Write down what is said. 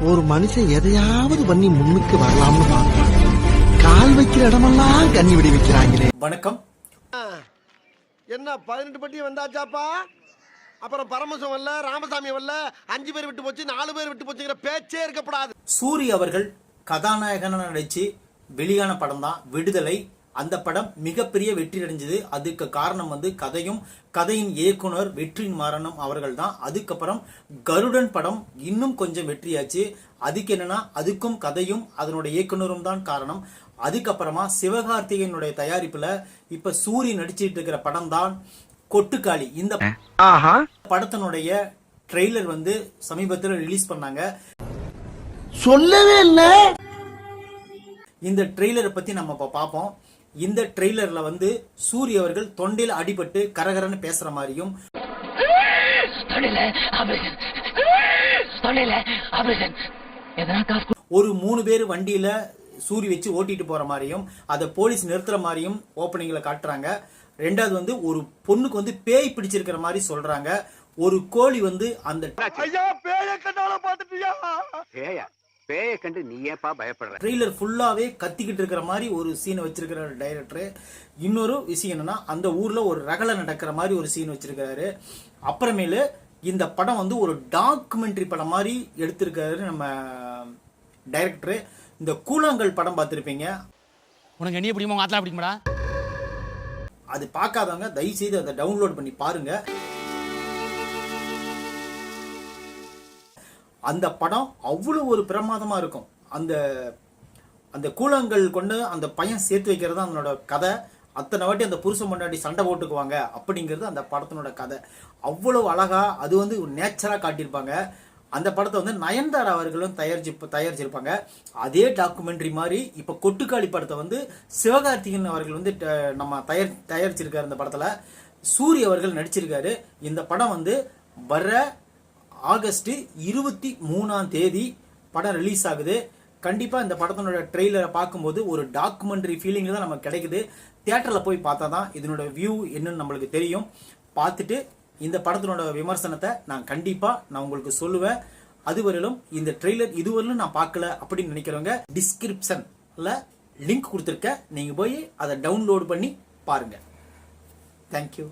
ஒரு மனுஷன் எதையாவது பண்ணி முன்னுக்கு வரலாம்னு பார்ப்பான் கால் வைக்கிற இடமெல்லாம் கண்ணி விடி வைக்கிறாங்களே. வணக்கம். என்ன பதினெட்டு பட்டி வந்தாச்சாப்பா? அப்புறம் பரமசம் வரல ராமசாமி வரல அஞ்சு பேர் விட்டு போச்சு நாலு பேர் விட்டு போச்சுங்கிற பேச்சே இருக்கப்படாது சூரி அவர்கள் கதாநாயகனா நடிச்சு வெளியான படம் தான் விடுதலை அந்த படம் மிகப்பெரிய வெற்றி அடைஞ்சது. அதுக்கு காரணம் வந்து கதையும் கதையின் இயக்குனர் வெற்றியின் மாறனும் அவர்கள் தான் அதுக்கப்புறம் கருடன் படம் இன்னும் கொஞ்சம் வெற்றியாச்சு. அதுக்கு என்னன்னா அதுக்கும் கதையும் அதனுடைய இயக்குனரும் தான் காரணம். அதுக்கப்புறமா சிவகார்த்திகேயனுடைய தயாரிப்புல இப்ப சூரி நடிச்சிட்டு இருக்கிற படம் தான் கொட்டுக்காளி. இந்த படத்தினுடைய ட்ரெய்லர் வந்து சமீபத்தில் ரிலீஸ் பண்ணாங்க. சொல்லவே இல்லை. இந்த ட்ரெய்லரை பத்தி நம்ம இப்ப பார்ப்போம் இந்த ட்ரெய்லர்ல வந்து சூரிய அவர்கள் தொண்டையில அடிபட்டு கரகரன்னு பேசுற மாதிரியும். ஒரு மூணு பேர் வண்டியில சூரி வச்சு ஓட்டிட்டு போற மாதிரியும் அதை போலீஸ் நிறுத்துற மாதிரியும் ஓப்பனிங்ல காட்டுறாங்க. ரெண்டாவது வந்து ஒரு பொண்ணுக்கு வந்து பேய் பிடிச்சிருக்கிற மாதிரி சொல்றாங்க. ஒரு கோழி வந்து அந்த பேயா கண்டு நீ ஏப்பா பயப்படுற. ட்ரெய்லர் ஃபுல்லாவே கத்திக்கிட்டு இருக்கிற மாதிரி ஒரு சீனை வச்சிருக்கிற டைரக்டர் இன்னொரு விஷயம் என்னன்னா அந்த ஊர்ல ஒரு ரகலை நடக்கிற மாதிரி ஒரு சீன் வச்சிருக்காரு அப்புறமேலு இந்த படம் வந்து ஒரு டாக்குமெண்ட்ரி படம் மாதிரி எடுத்திருக்காரு நம்ம டைரக்டர் இந்த கூழாங்கல் படம் பார்த்திருப்பீங்க. உனக்கு என்ன பிடிக்குமா? உங்க ஆத்தலாம் பிடிக்குமாடா? அது பார்க்காதவங்க தயவு செய்து அதை டவுன்லோட் பண்ணி பாருங்க. அந்த படம் அவ்வளோ ஒரு பிரமாதமாக இருக்கும். அந்த அந்த கூலங்கள் கொண்டு அந்த பையன் சேர்த்து வைக்கிறது தான் அதனோட கதை. அத்தனை வாட்டி அந்த புருஷன் முன்னாடி சண்டை போட்டுக்குவாங்க அப்படிங்கிறது அந்த படத்தினோட கதை. அவ்வளோ அழகாக அது வந்து நேச்சராக காட்டியிருப்பாங்க. அந்த படத்தை வந்து நயன்தாரா அவர்களும் தயாரிச்சு தயாரிச்சிருப்பாங்க. அதே டாக்குமெண்ட்ரி மாதிரி இப்போ கொட்டுக்காளி படத்தை வந்து சிவகார்த்திகேயன் அவர்கள் வந்து ட- நம்ம தயார் தயாரிச்சிருக்காரு இந்த படத்தில். சூரிய அவர்கள் நடிச்சிருக்காரு. இந்த படம் வந்து வர்ற ஆகஸ்ட் இருபத்தி மூணாம் தேதி படம் ரிலீஸ் ஆகுது. கண்டிப்பாக இந்த படத்தினோட ட்ரெய்லரை பார்க்கும்போது ஒரு டாக்குமெண்ட்ரி ஃபீலிங் தான் நமக்கு கிடைக்குது. தேட்டரில் போய் பார்த்தா தான் இதனோட வியூ என்னன்னு நம்மளுக்கு தெரியும். பார்த்துட்டு இந்த படத்தினோட விமர்சனத்தை நான் கண்டிப்பாக நான் உங்களுக்கு சொல்லுவேன். அதுவரையிலும் இந்த ட்ரெய்லர் இதுவரையிலும் நான் பார்க்கல அப்படின்னு நினைக்கிறவங்க டிஸ்கிரிப்ஷனில் லிங்க் கொடுத்துருக்கேன். நீங்கள் போய் அதை டவுன்லோட் பண்ணி பாருங்கள் தேங்க்யூ